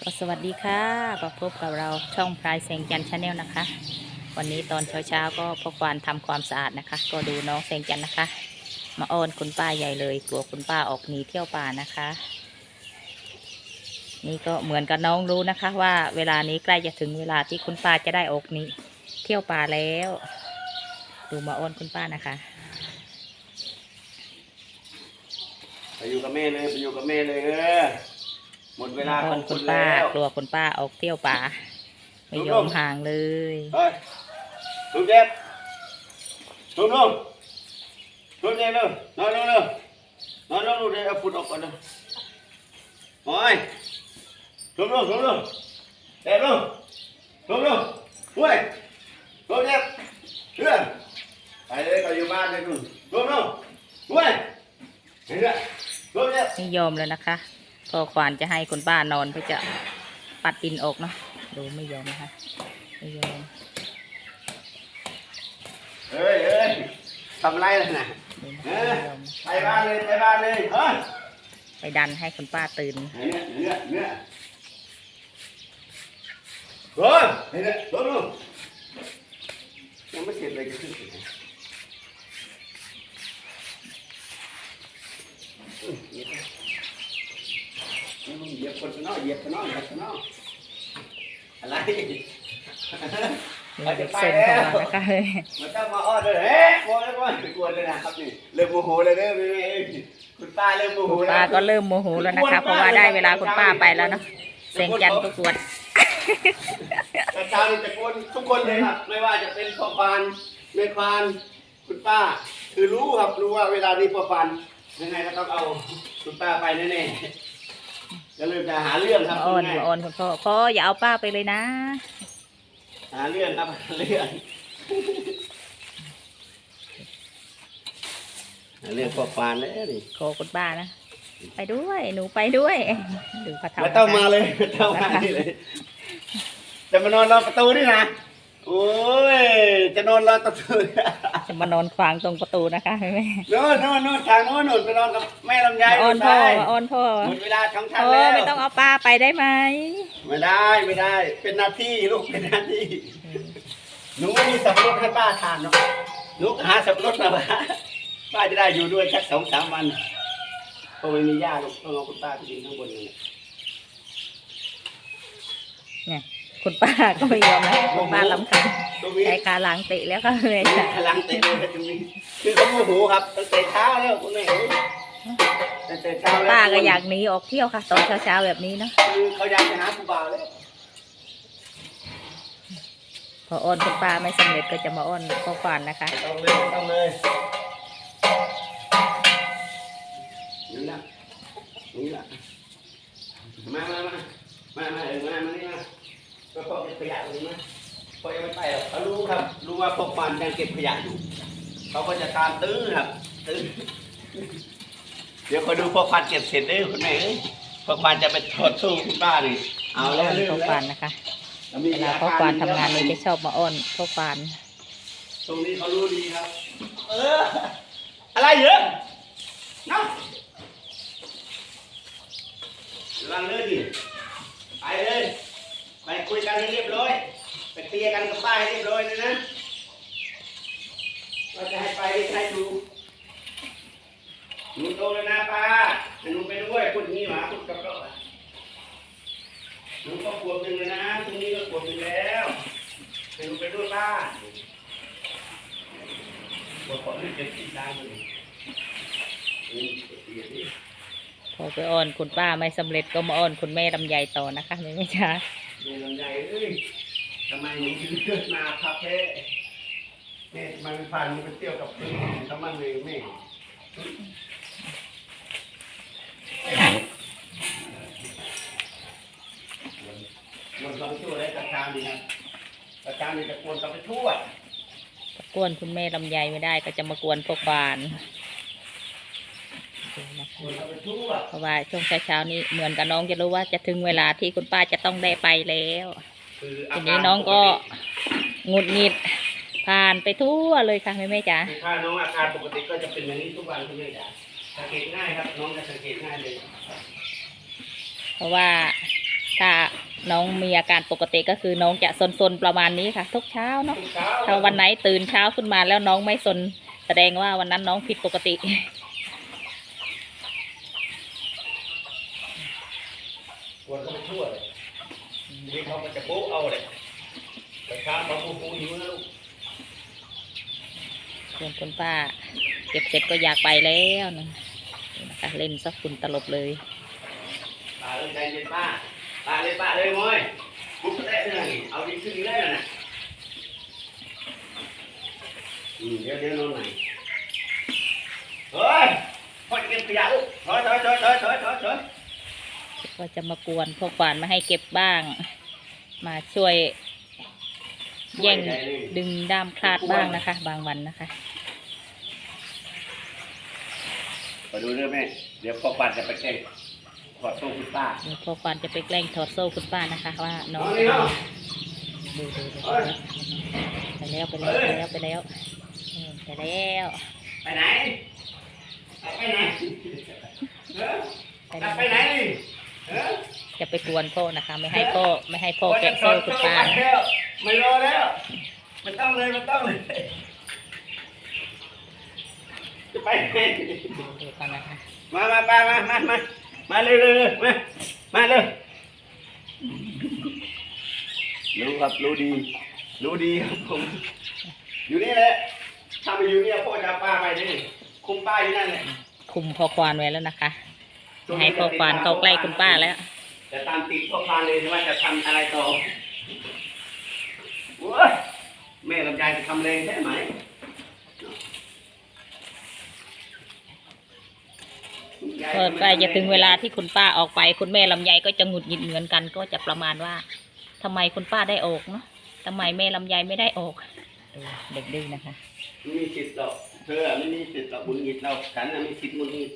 ก็สวัสดีค่ะมาพบกับเราช่องพลายแสงจันชาแนลนะคะ วันนี้ตอนเช้าๆก็พกวานทำความสะอาดนะคะ ก็ดูน้องแสงจันนะคะ มาอ้อนคุณป้าใหญ่เลย กลัวคุณป้าออกหนีเที่ยวป่านะคะ นี่ก็เหมือนกับน้องรู้นะคะ ว่าเวลานี้ใกล้จะถึงเวลาที่คุณป้าจะได้ออกหนีเที่ยวป่าแล้ว ดูมาอ้อนคุณป้านะคะไปอยู่กับแม่เลยไปอยู่กับแม่เลยเออ หมดเวลาอ้ขออนงคุคุณณป้าแล้วกลัวคุณป้าออกเที่ยวป่า ไม่ยอมห่างเลย เฮ้ยลุงเจ็บลุงลุงลุงเจ็บเลยนอนลงเลยนอนลงลูกเดี๋ยวเอาฝุ่นออกก่อนเลยโอ้ยลุงลุงลุงลุงเจ็บลุงลุงลุงเฮ้ยลุงเจ็บเพื่อนไปเลยไปอยู่บ้านเลยลุงลุงลุงเฮ้ยเห็นไหมลุงเจ็บ ไม่ยอมแล้วนะคะ พอควานจะให้คุณป้านอนเพื่อจะปัดดินออกเนาะดูไม่ยอมนะคะไม่ยอมเอ้ยเอ้ยทำไรล่ะน่ะดูนะเอคะอไม่ยอมไปบ้านเลยไปบ้านเลยเฮ้ยไปดันให้คุณป้าตื่นเนื้อเนื้อเนื้อเฮ้ยเนื้อลงลงยังไม่เสร็จเลยจะขึ้น ไปเหยียบคนข้างนอกเหยียบข้างนอกเหยียบข้างนอกอะไรมีเด็กเซ็นเข้ามานะคะมันต้องมาอ้อนเลยเฮ้ยกลัวแล้วกวกลัวเลยนะครับนี่เริ่มโมโหเลยเด้อพี่เอ้ยคุณป้าเริ่มโมโหคุณแล้วป้าก็เริ่มโมโหแล้วนะคะเพราะว่าได้เวลาคุณป้าไปแล้วเนาะเสียงจันทร์ก็กวดแต่ชาวนี่ตะโกนทุกคนเลยครับ ไม่ว่าจะเป็นพ่อปานแม่ควานคุณป้า คือรู้ครับรู้ว่าเวลานี้พ่อปานยังไงก็ต้องเอาคุณป้าไปแน่ๆ ก็เลยจะหาเรื่องครับมาอ้อนง่ายมาอ้อนคุณพ่อพ่ออย่าเอาป้าไปเลยนะ หาเรื่องครับหาเรื่องหาเรื่องพ่อปานเลยนี่โคคุณป้านะ ไปด้วย หนูไปด้วยดูเขาทำไม่ต้องมาเลยไม่ต้องมานี่เลย จะมานอนรอประตูนี่นะ โอ้ย จะนอนรอประตูจะมานอนขวางตรงประตูนะคะแม่โน่นโน่นโน่นทางโน่นโน่นไปนอนกับแม่ลำไยมาอ้อนพ่อไปมาอ้อนพ่อหมดเวลาของท่านพ่อแล้วไม่ต้องเอาป้าไปได้ไหมไม่ได้ไม่ได้ เป็นหน้าที่ลูกเป็นหน้าที่หนูไม่มีสับปะรดให้ป้าทานเนาะหนูหาสับปะรดมาป้าจะได้อยู่ด้วยสักสองสามวันเพราะไม่มีย่าลูกต้องเอาคุณป้าไปกินข้างบนนี่เนี่ย คุณป้าก็ไม่ยอมนะคุณป้าลำคัญตรงนี้ใช้ขาหลังเตะแล้วก็เลยมีพลังเตะเลยตรงนี้คือเขาโมโหครับตั้งแต่เช้าแล้วคุณแม่เอ้ยตั้งแต่เช้าแล้วป้าก็อยากหนีออกเที่ยวค่ะตอนเช้าๆแบบนี้เนาะคือเขาอยากไปหาครูบาแล้วพออ้อนคุณป้าไม่สำเร็จก็จะมาอ้อนพ่อควานนะคะต้องเลยต้องเลยนี่ละนี่ละมามามามามาเออมามานี่มา ก็พ่อเก็บขยะตรงนี้มาพ่อยังไม่ไปหรอกเขารู้ครับ รู้ว่าพ่อปานยังเก็บขยะอยู่ เขาก็จะตามตื้อครับ ตื้อ เดี๋ยวคอยดูพ่อปานเก็บเสร็จเด้อคุณแม่เอ้ยพ่อปานจะไปถอดสู้คุณป้านี่เอาแล้วอ้อนเรื่องพ่อแล้ควานนะคะแล้วมีเวลาพ่อควานทำงานนี่จะชอบมาอ้อนพ่อควาน ตรงนี้เขารู้ดีครับ เออ อะไรเยอะเนาะระวังเลยดิไปเลยไป คุยกันให้เรียบร้อย ไปเคลียร์กันกับป้าให้เรียบร้อยเลยนะว่าจะให้ไปหรือให้ดูหนูโตแล้วนะป้าหนูไปด้วยพูดงนี้หมาพูดกับเราหนูก็ขวบหนึ่งแล้วนะตรงนี้ก็ขวบหนึ่งแล้วห้หนูไปด้วยป้าบอกขอให้เก็บที่ด้เลยอืมเดี๋ยพอไปอ้อนคุณป้าไม่สำเร็จก็มาอ้อนคุณแม่ลำไยต่อนะคะไม่ไม่ช้า เรียนลำไยเอ้ยทำไมหนูถึงเกิดมาพับแท้แม่มันผ่านมันไปเที่ยวกับเพื่อนทำมันเลยแม่มันลองช่วได้ตะการนี่นะตะการนี่ตะโกนกันไปทั่วกวนคุณแม่ลำไยไม่ได้ก็จะมากวนพวกคะน เพราะว่าช่วงเช้าๆนี้เหมือนกับน้องจะรู้ว่าจะถึงเวลาที่คุณป้าจะต้องได้ไปแล้วคือทีนี้น้องก็หงุดหงิดผ่านไปทั่วเลยค่ะแม่แม่จ๋าคือถ้าน้องอาการปกติก็จะเป็นอย่างนี้ทุกวันทุกเมื่อสังเกตง่ายครับน้องจะสังเกตง่ายเลยเพราะว่าเถ้าน้องมีอาการปกติก็คือน้องจะซนๆประมาณนี้ค่ะ ทุกเช้าเนาะเช้าถ้าวันไหนตื่นเช้าขึ้นมาแล้วน้องไม่ซนแสดงว่าวันนั้นน้องผิดปกติ ปวดก็ไปทั่วเลยนี่เขาก็จะโป๊ะเอาเลยไปข้ามมาปูปูหิวนะลูกส่วนคุณป้าเก็บเสร็จก็อยากไปแล้วนะนี่นะคะเล่นสักฝุ่นตลบเลยป้าเล่นใจเย็นป้าป้าเลยป้าเลยมอยปุ๊บก็ได้เลยเอาดีขึ้นได้แล้วนะอืมเดี๋ยวเดี๋ยวนอนไหนเฮ้ยพ่อจะเก็บขยะลูกถอยถอยถอยถอยถอยถอยถอย ก็จะมากวนพวกฝานมาให้เก็บบ้าง มาช่วย แย่งดึงด้ามคลาดบ้างนะคะ บางวันนะคะไปดูเรื่องแม่เดี๋ยวพ่อปันจะไปแก้ขอโทษคุณป้าเดี๋ยวพวกฝานจะไปแกล้งถอดโซ่คุณป้านะคะ ว่าน้องเอานี่เนาะดูดูดูเอ้ยไปแล้วไปแล้วไปแล้วไปแล้วเออไปแล้วไปไหนไปไหนเออไปจะแล้วไปไหนนี่เออจะไปกวนพ่อนะคะ ไม่ให้พ่อไม่ให้พ่อแกะโซ่คุณป้าไปแล้วไม่รอแล้วมันต้องเลยมันต้องเลยจะไปไหนดูกันนะคะมามาป้ามามามามาเร็วเร็วเร็วมามาเร็วรู้ครับรู้ดี รู้ดีครับผมอยู่นี่แหละถ้าไปอยู่เนี่ยพ่อจะเอาป้าไปนี่คุมป้าอยู่นั่นแหละคุมพ่อควานไว้แล้วนะคะไม่ ให้พ่อควานเข้าใกล้คุณป้าแล้ว จะตามติดพ่อควานเลยว่าจะทำอะไรต่อโอ้ยแม่ลำไยจะทำแรงใช่ไหมก็ใกล้จะถึงเวลาที่คุณป้าออกไป คุณแม่ลำไยก็จะหงุดหงิดเหมือนกัน ก็จะประมาณว่าทำไมคุณป้าได้ออกเนาะทำไมแม่ลำไยไม่ได้ออกดูเด็กดื้อนะคะไม่มีสิทธิ์หรอกเธอไม่มีสิทธิ์หรอกบุญหงิดเราฉันน่ะมีสิทธิ์บุญหงิด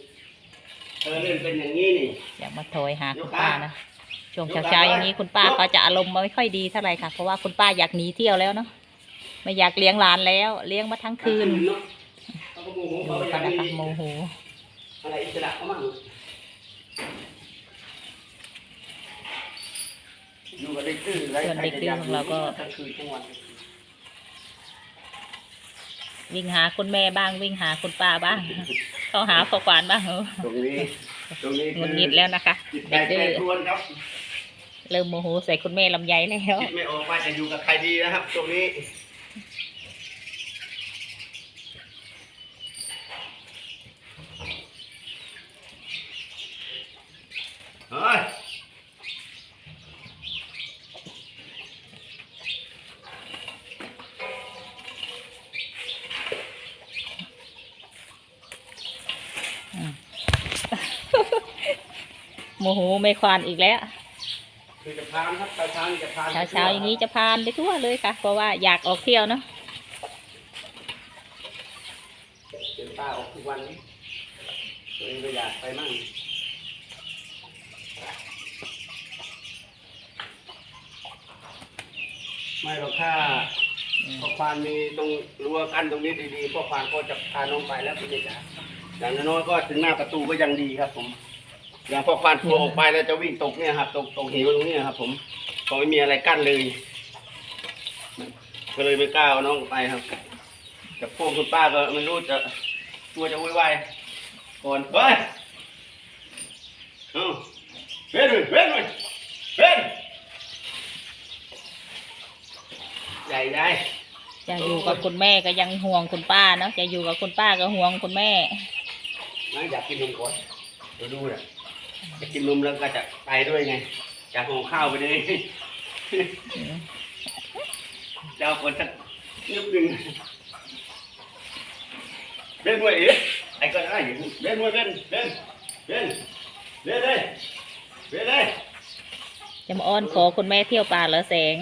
เธอเล่นเป็นอย่างนี้นี่ อยากมาโทยหาคุณป้านะช่วงเช้าๆอย่างนี้คุณป้าก็จะอารมณ์ไม่ค่อยดีเท่าไหร่ค่ะ เพราะว่าคุณป้าอยากหนีเที่ยวแล้วเนาะไม่อยากเลี้ยงหลานแล้ว เลี้ยงมาทั้งคืนเนาะเขาก็โมโหเขาดูก็อกัยานกนะคะมีโมโหอะไรอิสระเขาบ้างอยู่กับเด็กดื้อไรส่วนเด็กดื้อของเราก็ทั้งคืนทั้งวันวิ่งหาคุณแม่บ้างวิ่งหาคุณป้าบ้าง เข้าหาพ่อควานบ้างเออตรงนี้ ตรงนี้หงุดหงิดแล้วนะคะจิตใจเด็กแปรดื้อปรวนครับเริ่มโมโหใส่คุณแม่ลำไยแล้วคิดไม่ออกว่าจะอยู่กับใครดีนะครับ ตรงนี้เฮ้ย โมโหไม่ควานอีกแล้วคือจะพานครับเช้าเช้านี่จะพานเช้าเช้าๆอย่างนี้จะพานไปทั่วเลยค่ะ เพราะว่าอยากออกเที่ยวเนาะเป็นป้าออกทุกวันนี้ตัวเองก็อยากไปมั่งไม่หรอกถ้าพ่อควานมีตรงรั้วกันตรงนี้ดีๆพ่อควานก็จะพาน้องไปแล้วพี่เด็กจ๋าอย่างน้อยๆก็ถึงหน้าประตูก็ยังดีครับผม อย่างพ่อควานทัวออกไปแล้วจะวิ่งตกเนี่ยครับ ตกตกเหวตรงเนี้ยครับ ผมก็ไม่มีอะไรกั้นเลย ก็เลยไม่กล้าเอาน้องไปครับกับพวกคุณป้าก็ไม่รู้จะกลัวจะวุ่นวายก่อนเฮ้ยเอาเว้นเลยเว้นเลยเว้นใหญ่ใหญ่จะอยู่กับคุณแม่ก็ยังห่วงคุณป้าเนาะจะอยู่กับคุณป้าก็ห่วงคุณแม่ นะอยากกินนมก่อนเดี๋ยวดูนะ จะกินนมแล้วก็จะไปด้วยไงจะห่อข้าวไปเลยจะเอาคนสักนิดหนึ่งเล่นมวยเอ๋ไอ้ก็ได้อยู่เล่นมวยเล่นเล่นเล่นเล่นเลยเล่นเลยจะมาอ้อนขอคุณแม่เที่ยวป่าเหรอแสง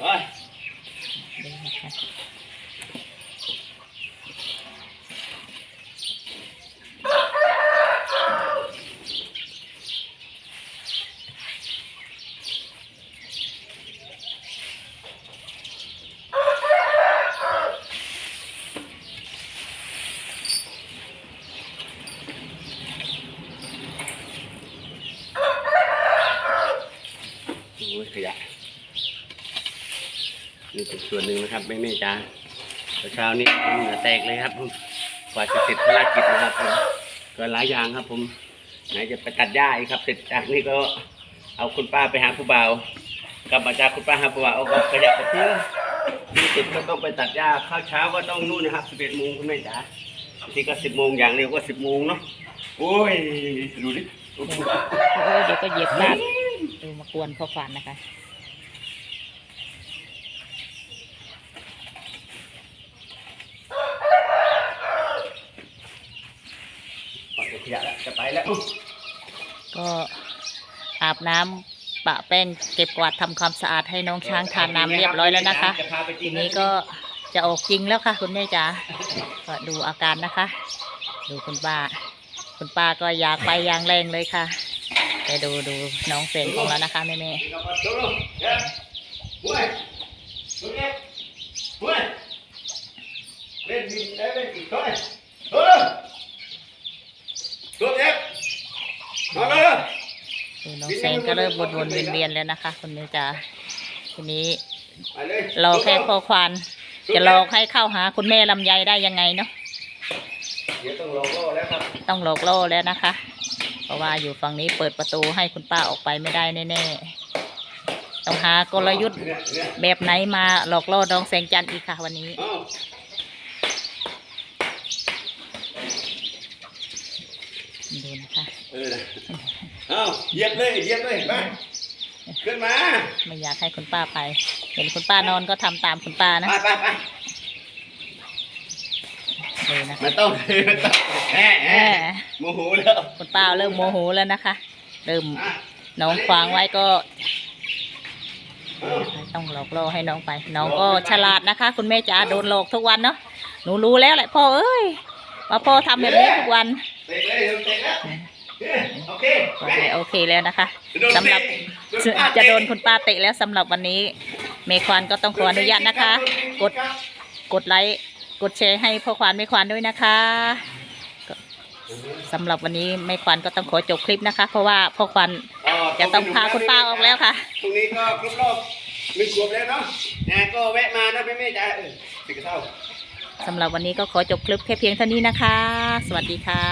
เฮ้ย ดูนะคะ ขยะ นี่เป็นส่วนหนึ่งนะครับแม่แม่จ๋าเช้านี้มเหงื่อแตกเลยครับผมกว่าจะเสร็จภารกิจนะครับผมก็หลายอย่างครับ ผมไหนจะไปตัดหญ้าอีกครับ เสร็จจากนี้ก็เอาคุณป้าไปหาผู้บ่าวกลับมาจากคุณป้าหาผู้บ่าวเอาขยะไปทิ้งที่เสร็จก็ต้องไปตัดหญ้าข้าวเช้าก็ต้องนู่นนะครับสิบเอ็ดโมงคุณแม่จ๋าบางทีก็สิบโมงอย่างเร็วก็สิบโมงเนาะโอ้ยดูดิเดี๋ยวก็เหยียบพลาดูมากวนพ่อควานนะคะ ปล่อ ยขยะแล้วจะไปแล้วก็อาบน้ำปะแป้งเก็บกวาดทำความสะอาดให้น้องช้างทานน้ำเรียบร้อยแล้วนะคะจพาไปทีนี้ก็จะออกจริงแล้วค่ะ คุณแม่จ๋าก็ดูอาการนะคะ ดูคุณป้า คุณป้าก็อยากไปอย่างแรงเลยค่ะไปดูดูน้องเสงของเรานะคะแม่แม่ นี่ก็มาดูดูเดี๋ยวห้วยดูเก็บห้วยเล่นดินได้เล่นอีกตัวหนึ่งดูดูดูเก็บมาเลย ดู น้องเสงก็เริ่มวนๆเวียนๆแล้วนะคะ คุณแม่จ๋าทีนี้ไปเลยรอแค่พ่อควานจะหลอกให้เข้าหาคุณแม่ลำไยได้ยังไงเนาะเดี๋ยวต้องรอก็แล้วครับต้องหลอกล่อแล้วนะคะ เพราะว่าอยู่ฝั่งนี้เปิดประตูให้คุณป้าออกไปไม่ได้แน่ๆต้องหากลยุทธ์เนี่ยเนี่ยแบบไหนมาหลอกล่อน้องแสงจันทร์อีกค่ะ วันนี้เอ้าดูนะคะเออนะเอ้าเหยียบเลยเหยียบเลยมาขึ้นมาไม่อยากให้คุณป้าไป เห็นคุณป้านอนก็ทำตามคุณป้านะไปไปไปดูนะคะมันต้องมันต้องแหมแหแหมมโมโหแล้วคุณป้าเริ่มโมโหแล้วนะคะ เริ่มอะน้องขวางไว้ก็เอ้าต้องหลอกล่อให้น้องไป น้องก็ฉลาดนะคะ คุณแม่จ๋าโดนหลอกทุกวันเนาะหนูรู้แล้วแหละพ่อเอ้ยว่าพ่อทำแบบนี้ทุกวัน เตะเลยเตะแล้วเนี่ย โอเคก็แม่เลยโอเคแล้วนะคะโดนเตะสำหรับโดนป้าเตะจะโดนคุณป้าเตะแล้วสำหรับวันนี้ เมควานก็ต้องขออนุญาตนะคะ กดกดไลค์กดแชร์ให้พ่อควานเมควานด้วยนะคะก็สำหรับวันนี้เมควานก็ต้องขอจบคลิปนะคะ เพราะว่าพ่อควานจะต้องพาคุณป้าออกแล้วค่ะตรงนี้ก็ครบรอบหนึ่งขวบแล้วเนาะนะก็แวะมานะแม่แม่จ๋าเออสิกระเท่าสำหรับวันนี้ก็ขอจบคลิปแค่เพียงเท่านี้นะคะ สวัสดีค่ะ